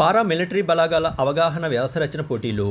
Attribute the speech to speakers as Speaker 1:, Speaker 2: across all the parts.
Speaker 1: Para military బలాగాల అవగాహన వ్యాసరచన పోటీలు.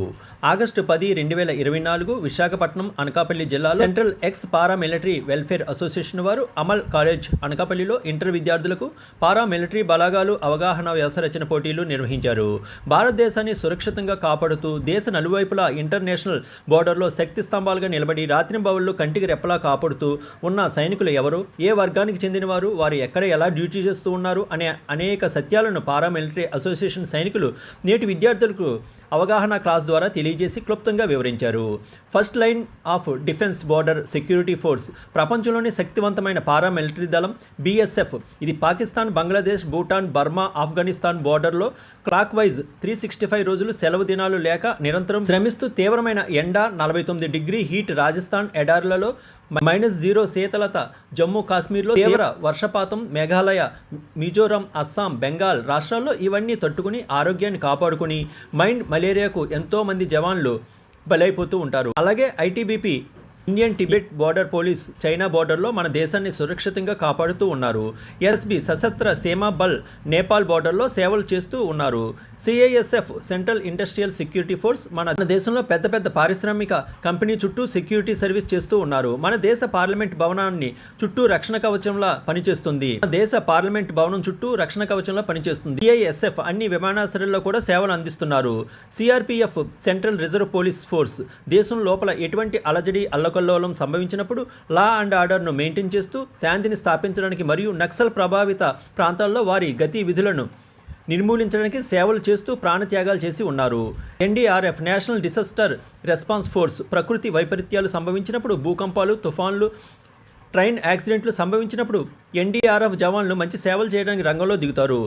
Speaker 1: ఆగస్టు పది రెండు వేల ఇరవై నాలుగు విశాఖపట్నం అనకాపల్లి జిల్లాలో central ex paramilitary welfare association వారు అమల్ కాలేజ్ అనకాపల్లిలో ఇంటర్ విద్యార్థులకు పారా మిలిటరీ బలాగాలు అవగాహన వ్యాసరచన పోటీలు నిర్వహించారు. భారతదేశాన్ని సురక్షితంగా కాపాడుతూ దేశ నలువైపులా ఇంటర్నేషనల్ బోర్డర్లో శక్తి స్తంభాలుగా నిలబడి రాత్రింబవళ్ళు కంటికి రెప్పలా కాపాడుతూ ఉన్న సైనికులు ఎవరు? ఏ వర్గానికి చెందినవారు? వారు ఎక్కడ ఎలా డ్యూటీ చేస్తూ ఉన్నారు? అనే అనేక సత్యాలను పారా మిలిటరీ అసోసియేషన్ సైనికులు నేటి విద్యార్థులకు అవగాహన క్లాస్ ద్వారా తెలియజేసి క్లుప్తంగా వివరించారు. First line of defence border security force. ప్రపంచంలోని శక్తివంతమైన పారామిలిటరీ దళం బీఎస్ఎఫ్ ఇది పాకిస్తాన్ బంగ్లాదేశ్ భూటాన్ బర్మా ఆఫ్ఘనిస్తాన్ బోర్డర్లో clockwise three sixty five రోజులు సెలవు దినాలు లేక నిరంతరం శ్రమిస్తూ తీవ్రమైన ఎండ నలభై తొమ్మిది డిగ్రీ హీట్ రాజస్థాన్ ఎడార్లలో మైనస్ జీరో శీతలత జమ్మూ కాశ్మీర్లో తీవ్ర వర్షపాతం మేఘాలయ మిజోరం అస్సాం బెంగాల్ రాష్ట్రాల్లో ఇవన్నీ తట్టుకుని ఆరోగ్యాన్ని కాపాడుకుని మైండ్ మలేరియాకు ఎంతో మంది జవాన్లు బలైపోతూ ఉంటారు. అలాగే ITBP Indian Tibet border police China బార్డర్లో మన దేశాన్ని సురక్షితంగా కాపాడుతూ ఉన్నారు. ఎస్బి సశస్త్ర సీమా బల్ నేపాల్ బార్డర్లో సేవలు చేస్తూ ఉన్నారు. CISF central industrial security force మన దేశంలో పెద్ద పెద్ద పారిశ్రామిక కంపెనీ చుట్టూ సెక్యూరిటీ సర్వీస్ చేస్తూ ఉన్నారు. మన దేశ పార్లమెంట్ భవనాన్ని చుట్టూ రక్షణ కవచంలా పనిచేస్తుంది. మన దేశ పార్లమెంట్ భవనం చుట్టూ రక్షణ కవచంలా పనిచేస్తుంది. సిఐఎస్ఎఫ్ అన్ని విమానాశ్రయాల్లో కూడా సేవలు అందిస్తున్నారు. CRPF central reserve police force దేశం లోపల ఎటువంటి అలజడి అల్లకల్లోలం సంభవించినప్పుడు లా అండ్ ఆర్డర్ను మెయింటైన్ చేస్తూ శాంతిని స్థాపించడానికి మరియు నక్సల్ ప్రభావిత ప్రాంతాల్లో వారి గతి విధులను నిర్మూలించడానికి సేవలు చేస్తూ ప్రాణత్యాగాలు చేసి ఉన్నారు NDRF national disaster response force ప్రకృతి వైపరీత్యాలు సంభవించినప్పుడు భూకంపాలు తుఫాన్లు ట్రైన్ యాక్సిడెంట్లు సంభవించినప్పుడు ఎన్డీఆర్ఎఫ్ జవాన్లు మంచి సేవలు చేయడానికి రంగంలో దిగుతారు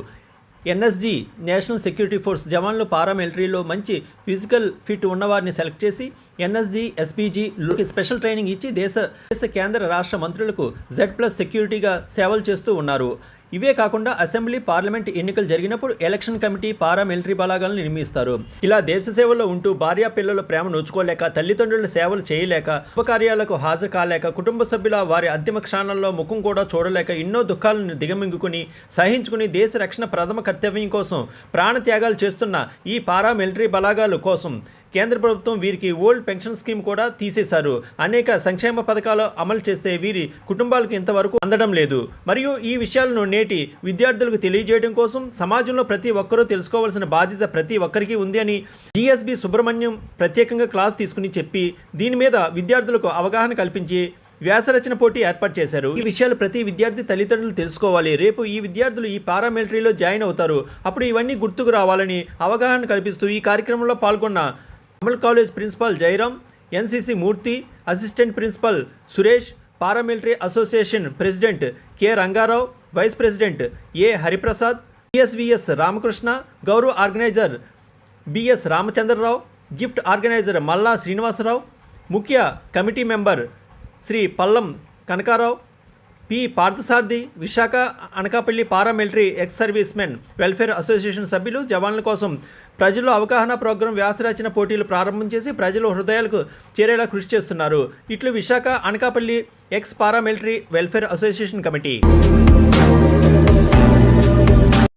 Speaker 1: ఎన్ఎస్జి నేషనల్ సెక్యూరిటీ ఫోర్స్ జవాన్లు పారామిలిటరీలో మంచి ఫిజికల్ ఫిట్ ఉన్నవారిని సెలెక్ట్ చేసి ఎన్ఎస్జి ఎస్పీజీలోకి స్పెషల్ ట్రైనింగ్ ఇచ్చి దేశ దేశ కేంద్ర రాష్ట్ర మంత్రులకు జెడ్ ప్లస్ సెక్యూరిటీగా సేవలు చేస్తూ ఉన్నారు. ఇవే కాకుండా అసెంబ్లీ పార్లమెంట్ ఎన్నికలు జరిగినప్పుడు ఎలక్షన్ కమిటీ పారా మిలిటరీ బలాగాలను నిర్మిస్తారు. ఇలా దేశ సేవలో ఉంటూ భార్య పిల్లల ప్రేమ నోచుకోలేక తల్లిదండ్రుల సేవలు చేయలేక ఉపకార్యాలకు హాజరు కాలేక కుటుంబ సభ్యుల వారి అంతిమ క్షణాల్లో ముఖం కూడా చూడలేక ఎన్నో దుఃఖాలను దిగమింగుకుని సహించుకుని దేశ రక్షణ ప్రథమ కర్తవ్యం కోసం ప్రాణత్యాగాలు చేస్తున్న ఈ పారా మిలిటరీ బలాగాలు కోసం కేంద్ర ప్రభుత్వం వీరికి ఓల్డ్ పెన్షన్ స్కీమ్ కూడా తీసేశారు. అనేక సంక్షేమ పథకాలు అమలు చేస్తే వీరి కుటుంబాలకు ఇంతవరకు అందడం లేదు. మరియు ఈ విషయాలను నేటి విద్యార్థులకు తెలియజేయడం కోసం సమాజంలో ప్రతి ఒక్కరూ తెలుసుకోవాల్సిన బాధ్యత ప్రతి ఒక్కరికి ఉంది అని జిఎస్బి సుబ్రహ్మణ్యం ప్రత్యేకంగా క్లాస్ తీసుకుని చెప్పి దీని మీద విద్యార్థులకు అవగాహన కల్పించి వ్యాసరచన పోటీ ఏర్పాటు చేశారు. ఈ విషయాలు ప్రతి విద్యార్థి తల్లిదండ్రులు తెలుసుకోవాలి. రేపు ఈ విద్యార్థులు ఈ పారామిలిటరీలో జాయిన్ అవుతారు. అప్పుడు ఇవన్నీ గుర్తుకు రావాలని అవగాహన కల్పిస్తూ ఈ కార్యక్రమంలో పాల్గొన్న Amal college principal Jayaram NCC Murthy assistant principal Suresh paramilitary association president K Rangarao vice president A Hariprasad PSVS Ramakrishna గౌరవ organiser BS Ramachandrarao gift organiser Malla Srinivasarao ముఖ్య కమిటీ మెంబర్ శ్రీ పల్లం Kanakarao P Parthasarathy Visakha Anakapalli paramilitary ex servicemen welfare association సభ్యులు జవాన్ల కోసం ప్రజల్లో అవగాహన programme వ్యాసరచన పోటీలు ప్రారంభం చేసి ప్రజలు హృదయాలకు చేరేలా కృషి చేస్తున్నారు. ఇట్లు Visakha Anakapalli ex paramilitary welfare association committee.